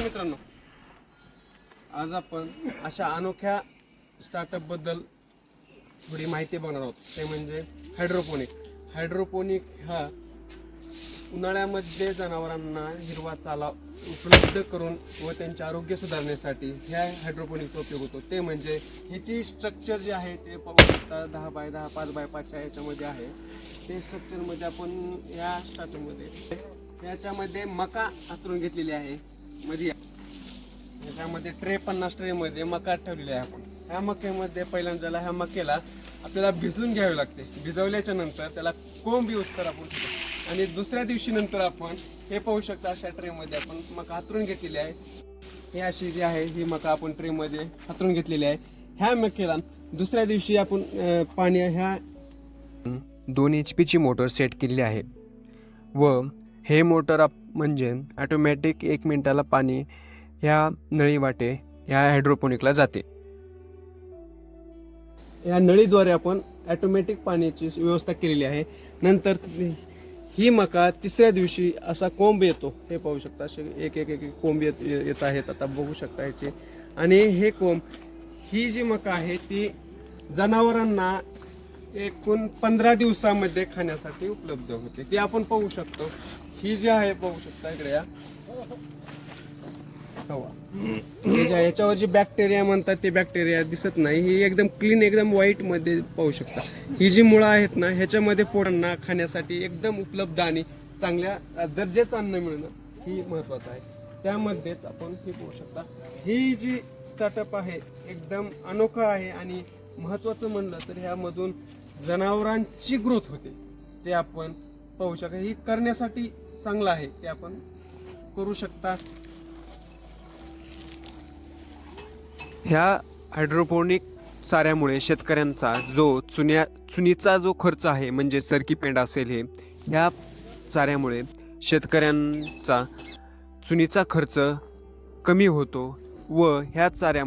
नमस्कार मित्रांनो आज आपण अशा अनोख्या स्टार्टअपबद्दल थोडी माहिती बघणार आहोत. ते म्हणजे हायड्रोपोनिक हायड्रोपोनिक हा उन्हाळ्यामध्ये जनावरांना हिरवा चाला उपलब्ध करून व त्यांचे आरोग्य सुधारण्यासाठी ह्या हायड्रोपोनिकचा उपयोग होतो. ते म्हणजे ह्याची स्ट्रक्चर जे आहे ते पाहू शकता दहा बाय दहा पाच बाय पाचच्या याच्यामध्ये आहे. ते स्ट्रक्चरमध्ये आपण या स्टार्टरमध्ये याच्यामध्ये मका हातरून घेतलेली आहे. मध्ये याच्यामध्ये ट्रे पन्नास ट्रेमध्ये मका ठेवलेली आहे आपण. ह्या मक्यामध्ये पहिल्यांदा ह्या मक्याला आपल्याला भिजून घ्यावे लागते. भिजवल्याच्या नंतर त्याला कोंब यूज करा आपण. आणि दुसऱ्या दिवशी नंतर आपण हे पाहू शकता अशा ट्रेमध्ये आपण मका हातरून घेतलेली आहे. हे अशी जी आहे ही मका आपण ट्रेमध्ये हातरून घेतलेली आहे. ह्या मकेला दुसऱ्या दिवशी आपण पाणी ह्या दोन एच पीची मोटर सेट केलेली आहे. व हे मोटर आप म्हणजे ॲटोमॅटिक एक मिनिटाला पाणी ह्या नळी वाटे ह्या हायड्रोपोनिकला जाते. या नळीद्वारे आपण ॲटोमॅटिक पाण्याची व्यवस्था केलेली आहे. नंतर ही मका तिसऱ्या दिवशी असा कोंब येतो. हे पाहू शकता असे एक एक एक कोंब येत येत आहेत. आता बघू शकता ह्याचे आणि हे कोंब ही जी मका आहे ती जनावरांना एकूण पंधरा दिवसामध्ये खाण्यासाठी उपलब्ध होते. ती आपण पाहू शकतो. ही जी आहे पाहू शकता इकडे या. हवा हे याच्यावर जे बॅक्टेरिया म्हणतात ते बॅक्टेरिया दिसत नाही. ही एकदम क्लीन एकदम व्हाईटमध्ये पाहू शकता. ही जी मुळं आहेत ना ह्याच्यामध्ये पोरांना खाण्यासाठी एकदम उपलब्ध आणि चांगल्या दर्जाचं अन्न मिळणं ही महत्वाचं आहे. त्यामध्येच आपण हे पाहू शकता. ही जी स्टार्टअप आहे एकदम अनोखा आहे आणि महत्वाचं म्हणलं तर ह्यामधून जनावरांची ग्रोथ होते. ते आपण पाहू शकता. ही करण्यासाठी चांगलं आहे ते आपण करू शकता. ह्या हायड्रोपोनिक चाऱ्यामुळे शेतकऱ्यांचा जो चुन्या चुनीचा जो खर्च आहे म्हणजे सरकी पेंड असेल हे ह्या चाऱ्यामुळे शेतकऱ्यांचा चुनीचा खर्च कमी होतो व ह्या चाऱ्या